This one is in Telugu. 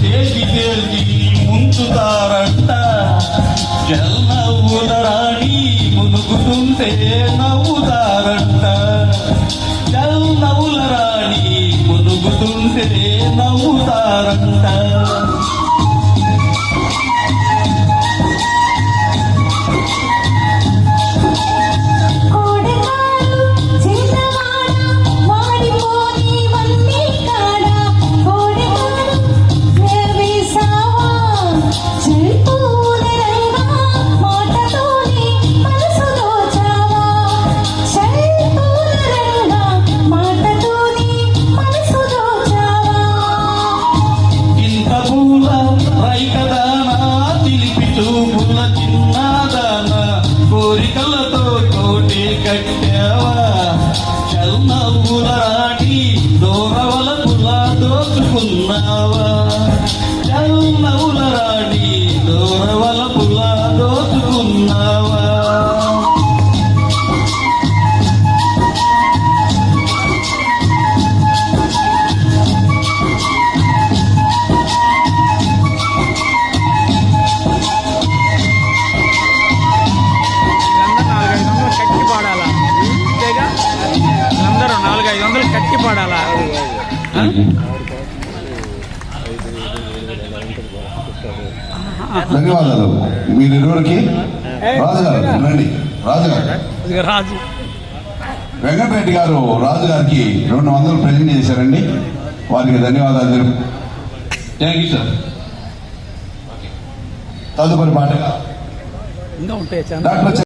స్టేజ్ తేల్చి ముంచుతారంట జల్లవుల రాణి మునుగుతుంటే నవ్వుతారంట. జల్లవుల రాణి మునుగుతుంటే నవ్వుతారంట. కట్టావా చల్నవ్వుల రాణి దూరవల పుల దోచుకున్నావా ధన్యవాదాలు. మీరిరువురికి రాజుగారు రండి. రాజుగారు. రాజు. వెంకటరెడ్డి గారు రాజు గారికి రెండు వందలు ప్రజెంట్ చేశారండి. వారికి ధన్యవాదాలు తెలుపు థ్యాంక్ యూ సార్ తదుపరి పాట. డాక్టర్